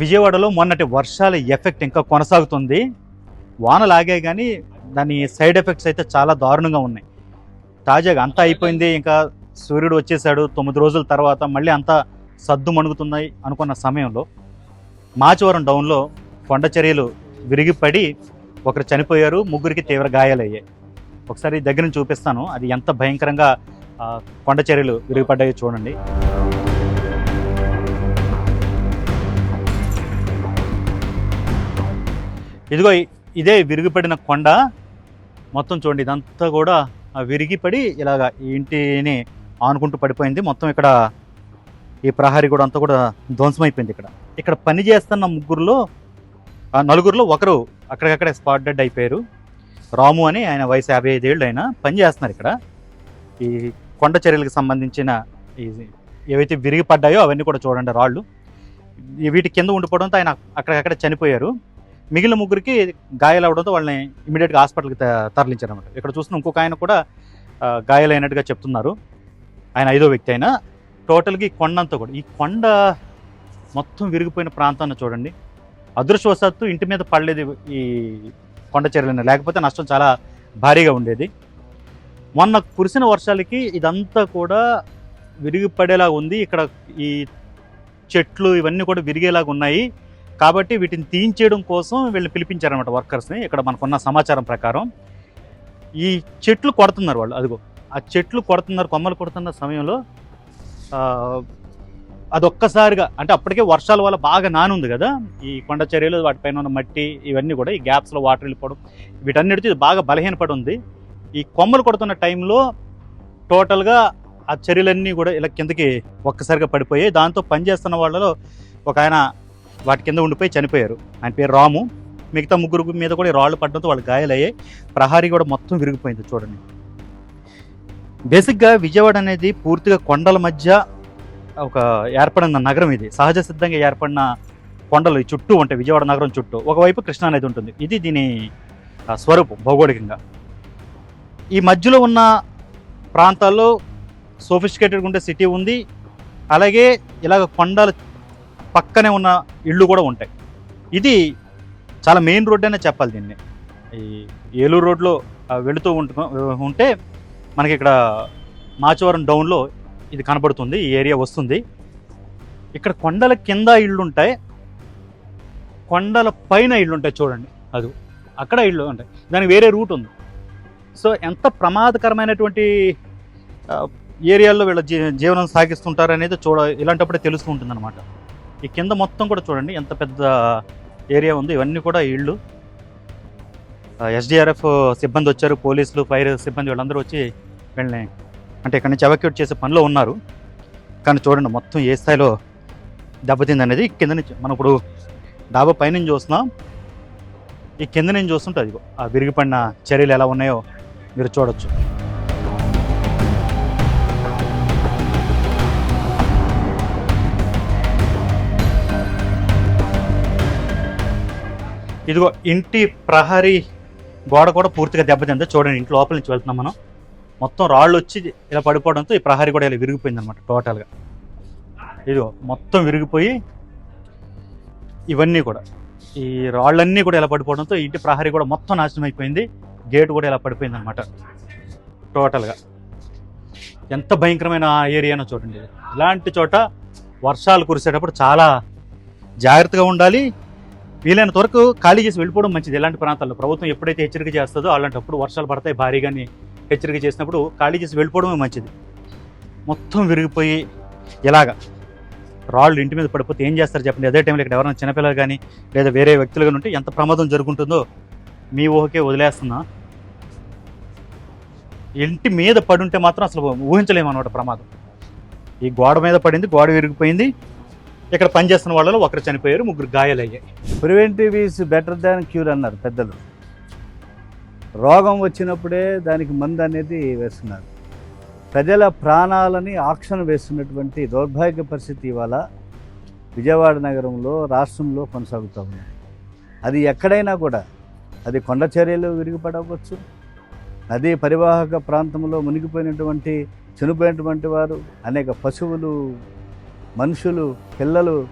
విజయవాడలో మొన్నటి వర్షాల ఎఫెక్ట్ ఇంకా కొనసాగుతుంది. వాన లాగే కానీ దాని సైడ్ ఎఫెక్ట్స్ అయితే చాలా దారుణంగా ఉన్నాయి. తాజాగా అంతా అయిపోయింది. ఇంకా సూర్యుడు వచ్చేసాడు. తొమ్మిది రోజుల తర్వాత మళ్ళీ అంతా సద్దు మణుగుతున్నాయి అనుకున్న సమయంలో మాచవరం డౌన్లో కొండ చర్యలు విరిగిపడి ఒకరు చనిపోయారు. ముగ్గురికి తీవ్ర గాయాలయ్యాయి. ఒకసారి దగ్గర నుంచి చూపిస్తాను. అది ఎంత భయంకరంగా కొండ చర్యలు విరిగిపడ్డాయో చూడండి. ఇదిగో ఇదే విరిగిపడిన కొండ. మొత్తం చూడండి ఇదంతా కూడా విరిగిపడి ఇలాగ ఈ ఇంటిని ఆనుకుంటూ పడిపోయింది. మొత్తం ఇక్కడ ఈ ప్రహరీ కూడా అంతా కూడా ధ్వంసమైపోయింది ఇక్కడ. ఇక్కడ పని చేస్తున్న ముగ్గురులో ఆ నలుగురిలో ఒకరు అక్కడికక్కడే స్పాట్ డెడ్ అయిపోయారు. రాము అని ఆయన వయసు యాభై ఐదేళ్ళు ఆయన పని చేస్తున్నారు ఇక్కడ. ఈ కొండ చర్యలకు సంబంధించిన ఈ ఏవైతే విరిగిపడ్డాయో అవన్నీ కూడా చూడండి రాళ్ళు. వీటి కింద ఉండిపోవడంతో ఆయన అక్కడికక్కడ చనిపోయారు. మిగిలిన ముగ్గురికి గాయాలవడంతో వాళ్ళని ఇమీడియట్గా హాస్పిటల్కి తరలించారు అనమాట ఇక్కడ చూస్తున్న ఇంకొక ఆయన కూడా గాయాలైనట్టుగా చెప్తున్నారు. ఆయన ఐదో వ్యక్తి అయినా. టోటల్గా ఈ కొండ అంతా కూడా ఈ కొండ మొత్తం విరిగిపోయిన ప్రాంతాన్ని చూడండి. అదృష్టవశాత్తు ఇంటి మీద పడలేదు ఈ కొండ చర్యలను లేకపోతే నష్టం చాలా భారీగా ఉండేది. మొన్న కురిసిన వర్షాలకి ఇదంతా కూడా విరిగిపడేలా ఉంది. ఇక్కడ ఈ చెట్లు ఇవన్నీ కూడా విరిగేలాగా ఉన్నాయి. కాబట్టి వీటిని తీయించేయడం కోసం వీళ్ళు పిలిపించారనమాట వర్కర్స్ని. ఇక్కడ మనకున్న సమాచారం ప్రకారం. ఈ చెట్లు కొడుతున్నారు వాళ్ళు. అదిగో ఆ చెట్లు కొడుతున్నారు కొమ్మలు కొడుతున్న సమయంలో అదొక్కసారిగా అంటే అప్పటికే వర్షాల వల్ల బాగా నానుంది కదా. ఈ కొండ చర్యలు వాటిపైన ఉన్న మట్టి ఇవన్నీ కూడా ఈ గ్యాప్స్లో వాటర్ వెళ్ళిపోవడం వీటన్నిటితో ఇది బాగా బలహీనపడి ఉంది. ఈ కొమ్మలు కొడుతున్న టైంలో టోటల్గా ఆ చర్యలన్నీ కూడా ఇలా కిందకి ఒక్కసారిగా పడిపోయాయి. దాంతో పనిచేస్తున్న వాళ్ళలో ఒక ఆయన వాటి కింద ఉండిపోయి చనిపోయారు. ఆయన పేరు రాము. మిగతా ముగ్గురు మీద కూడా రాళ్ళు పడడంతో వాళ్ళు గాయాలయ్యాయి. ప్రహారీ కూడా మొత్తం విరిగిపోయింది చూడండి. బేసిక్గా విజయవాడ అనేది పూర్తిగా కొండల మధ్య ఒక ఏర్పడిన నగరం ఇది. సహజ సిద్ధంగా ఏర్పడిన కొండలు చుట్టూ ఉంటాయి. విజయవాడ నగరం చుట్టూ. ఒకవైపు కృష్ణా నది ఉంటుంది. ఇది దీని స్వరూపం భౌగోళికంగా. ఈ మధ్యలో ఉన్న ప్రాంతాల్లో సోఫిస్టికేటెడ్ ఉండే సిటీ ఉంది. అలాగే ఇలాగ కొండల పక్కనే ఉన్న ఇళ్ళు కూడా ఉంటాయి. ఇది చాలా మెయిన్ రోడ్ అనే చెప్పాలి దీన్ని. ఈ ఏలూరు రోడ్లో వెళుతూ ఉంటు ఉంటే మనకి ఇక్కడ మాచవరం డౌన్లో ఇది కనబడుతుంది ఈ ఏరియా వస్తుంది. ఇక్కడ కొండల కింద ఇళ్ళు ఉంటాయి. కొండల పైన ఇళ్ళు ఉంటాయి చూడండి. అది అక్కడ ఇళ్ళు ఉంటాయి. దానికి వేరే రూట్ ఉంది. సో ఎంత ప్రమాదకరమైనటువంటి ఏరియాల్లో వీళ్ళ జీ జీవనం సాగిస్తుంటారనేది చూడ ఇలాంటప్పుడే తెలుస్తూ అనమాట ఈ కింద మొత్తం కూడా చూడండి ఎంత పెద్ద ఏరియా ఉంది ఇవన్నీ కూడా ఇళ్ళు. ఎస్డిఆర్ఎఫ్ సిబ్బంది వచ్చారు పోలీసులు ఫైర్ సిబ్బంది వీళ్ళందరూ వచ్చి వీళ్ళని అంటే ఇక్కడ నుంచి ఎవాక్యూట్ చేసే పనిలో ఉన్నారు. కానీ చూడండి మొత్తం ఏ స్థాయిలో దెబ్బతింది అనేది కింద నుంచి మనం ఇప్పుడు డాబా పైనుంచి చూస్తున్నాం. ఈ కింద నుంచి చూస్తుంటే అది ఆ విరిగిపడిన చర్యలు ఎలా ఉన్నాయో మీరు చూడొచ్చు. ఇదిగో ఇంటి ప్రహరీ గోడ కూడా పూర్తిగా దెబ్బతింది చూడండి ఇంటి లోపల నుంచి వెళ్తున్నాం మనం. మొత్తం రాళ్ళు వచ్చి ఇలా పడిపోవడంతో ఈ ప్రహరీ కూడా ఇలా విరిగిపోయింది అనమాట టోటల్గా. ఇదిగో మొత్తం విరిగిపోయి ఇవన్నీ కూడా. ఈ రాళ్ళన్నీ కూడా ఇలా పడిపోవడంతో ఇంటి ప్రహరీ కూడా మొత్తం నాశనం అయిపోయింది. గేట్ కూడా ఇలా పడిపోయింది అనమాట టోటల్గా. ఎంత భయంకరమైన ఏరియానో చూడండి. ఇలాంటి చోట వర్షాలు కురిసేటప్పుడు చాలా జాగ్రత్తగా ఉండాలి. వీలైనంత వరకు ఖాళీ చేసి వెళ్ళిపోవడం మంచిది. ఇలాంటి ప్రాంతాల్లో? ప్రభుత్వం ఎప్పుడైతే హెచ్చరిక చేస్తుందో అలాంటప్పుడు వర్షాలు పడతాయి భారీగాని హెచ్చరిక చేసినప్పుడు ఖాళీ చేసి వెళ్ళిపోవడమే మంచిది. మొత్తం విరిగిపోయి ఇలాగా రాళ్ళు ఇంటి మీద పడిపోతే ఏం చేస్తారు చెప్పండి? అదే టైంలో ఇక్కడ ఎవరైనా చిన్నపిల్లలు కానీ లేదా వేరే వ్యక్తులు కానీ ఉంటే ఎంత ప్రమాదం జరుగుతుంటుందో మీ ఊహకే వదిలేస్తున్నా. ఇంటి మీద పడుంటే మాత్రం అసలు ఊహించలేము అనమాట ప్రమాదం. ఈ గోడ మీద పడింది గోడ విరిగిపోయింది ఇక్కడ పనిచేస్తున్న వాళ్ళలో ఒకరు చనిపోయారు ముగ్గురు గాయాలయ్యాయి. Preventive is better than cure అన్నారు పెద్దలు. రోగం వచ్చినప్పుడే దానికి మందు అనేది వేస్తున్నారు. ప్రజల ప్రాణాలని ఆక్షన్ వేస్తున్నటువంటి దౌర్భాగ్య పరిస్థితి ఇవాళ విజయవాడ నగరంలో రాష్ట్రంలో కొనసాగుతూ ఉంది. అది ఎక్కడైనా కూడా అది కొండ చర్యలు విరిగిపడవచ్చు. నదీ పరివాహక ప్రాంతంలో మునిగిపోయినటువంటి చనిపోయినటువంటి వారు అనేక పశువులు మనుషులు పిల్లలు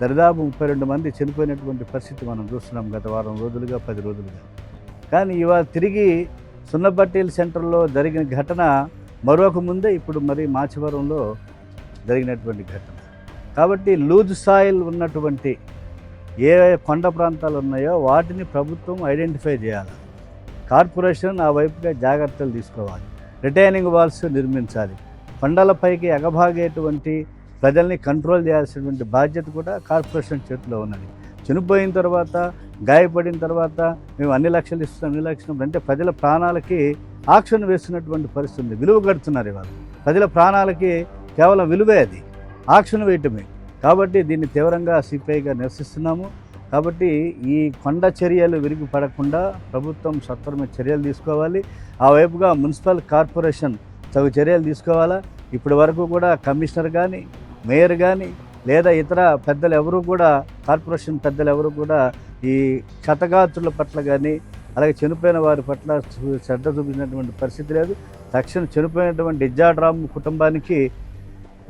దరిదాపు ముప్పై రెండు మంది చనిపోయినటువంటి పరిస్థితి మనం చూస్తున్నాం గత వారం రోజులుగా పది రోజులుగా. కానీ ఇవాళ తిరిగి సున్నపట్టేల్ సెంటర్లో జరిగిన ఘటన మరొక ముందే ఇప్పుడు మరి మాచివరంలో జరిగినటువంటి ఘటన. కాబట్టి లూజ్ సాయిల్ ఉన్నటువంటి ఏ కొండ ప్రాంతాలు ఉన్నాయో వాటిని ప్రభుత్వం ఐడెంటిఫై చేయాలి. కార్పొరేషన్ ఆ వైపుగా జాగ్రత్తలు తీసుకోవాలి. రిటైనింగ్ వాల్స్ నిర్మించాలి. కొండలపైకి ఎగబాగేటువంటి ప్రజల్ని కంట్రోల్ చేయాల్సినటువంటి బాధ్యత కూడా కార్పొరేషన్ చేతిలో ఉన్నది. చనిపోయిన తర్వాత గాయపడిన తర్వాత మేము అన్ని లక్షలు ఇస్తున్నాం అన్ని లక్షలు అంటే ప్రజల ప్రాణాలకి ఆక్షన్ వేస్తున్నటువంటి పరిస్థితి ఉంది. విలువ కడుతున్నారు ఇవాళ. ప్రజల ప్రాణాలకి కేవలం విలువే అది. ఆక్షన్ వేయటమే. కాబట్టి దీన్ని తీవ్రంగా సిపిఐగా నిరసిస్తున్నాము. కాబట్టి ఈ కొండ చర్యలు విరిగి పడకుండా ప్రభుత్వం సత్వరమైన చర్యలు తీసుకోవాలి. ఆ వైపుగా మున్సిపల్ కార్పొరేషన్ తగు చర్యలు తీసుకోవాలా? ఇప్పటి వరకు కూడా కమిషనర్ కానీ మేయర్ కానీ లేదా ఇతర పెద్దలు ఎవరు కూడా కార్పొరేషన్ పెద్దలు ఎవరు కూడా ఈ క్షతగాత్రుల పట్ల కానీ అలాగే చనిపోయిన వారి పట్ల శ్రద్ధ చూపించినటువంటి పరిస్థితి లేదు. తక్షణం చనిపోయినటువంటి డిజాడ్రామ్ కుటుంబానికి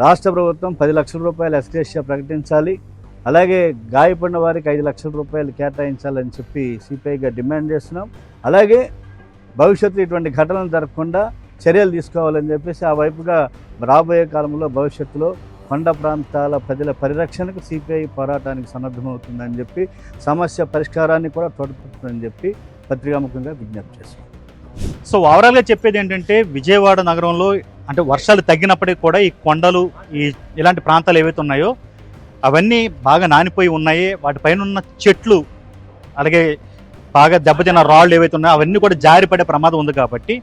రాష్ట్ర ప్రభుత్వం పది లక్షల రూపాయలు ఎస్కేషియా ప్రకటించాలి. అలాగే గాయపడిన వారికి ఐదు లక్షల రూపాయలు కేటాయించాలని చెప్పి సిపిఐగా డిమాండ్ చేస్తున్నాం. అలాగే భవిష్యత్తులో ఇటువంటి ఘటనలు జరగకుండా చర్యలు తీసుకోవాలని చెప్పేసి ఆ వైపుగా రాబోయే కాలంలో భవిష్యత్తులో కొండ ప్రాంతాల ప్రజల పరిరక్షణకు సిపిఐ పోరాటానికి సన్నద్ధమవుతుందని చెప్పి సమస్య పరిష్కారాన్ని కూడా తోడ్పడుతుందని చెప్పి పత్రికాముఖంగా విజ్ఞప్తి చేశారు. సో ఓవరాల్గా చెప్పేది ఏంటంటే విజయవాడ నగరంలో అంటే వర్షాలు తగ్గినప్పటికీ కూడా ఈ కొండలు ఈ ఇలాంటి ప్రాంతాలు ఏవైతే ఉన్నాయో అవన్నీ బాగా నానిపోయి ఉన్నాయి. వాటిపైన ఉన్న చెట్లు అలాగే బాగా దెబ్బతిన్న రాళ్ళు ఏవైతే ఉన్నాయో అవన్నీ కూడా జారిపడే ప్రమాదం ఉంది కాబట్టి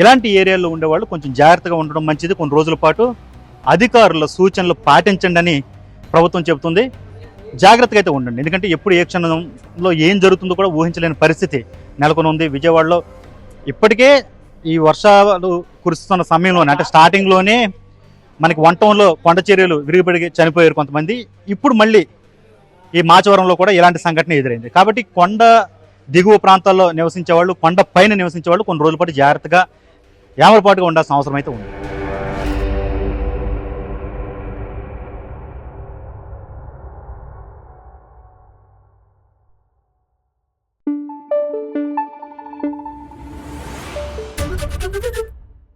ఇలాంటి ఏరియాల్లో ఉండేవాళ్ళు కొంచెం జాగ్రత్తగా ఉండడం మంచిది. కొన్ని రోజుల పాటు అధికారుల సూచనలు పాటించండి అని ప్రభుత్వం చెబుతుంది. జాగ్రత్తగా అయితే ఉండండి. ఎందుకంటే ఎప్పుడు ఏ క్షణంలో ఏం జరుగుతుందో కూడా ఊహించలేని పరిస్థితి నెలకొని ఉంది విజయవాడలో ఇప్పటికే ఈ వర్షాలు కురుస్తున్న సమయంలోనే అంటే స్టార్టింగ్లోనే మనకి వన్ టౌన్లో కొండ చర్యలు విరిగిపడి చనిపోయారు కొంతమంది. ఇప్పుడు మళ్ళీ ఈ మాచవరంలో కూడా ఇలాంటి సంఘటన ఎదురైంది. కాబట్టి కొండ దిగువ ప్రాంతాల్లో నివసించే వాళ్ళు కొండ పైన నివసించే వాళ్ళు కొన్ని రోజుల పాటు జాగ్రత్తగా యామరపాటుగా ఉండాల్సిన అవసరం అయితే ఉంది.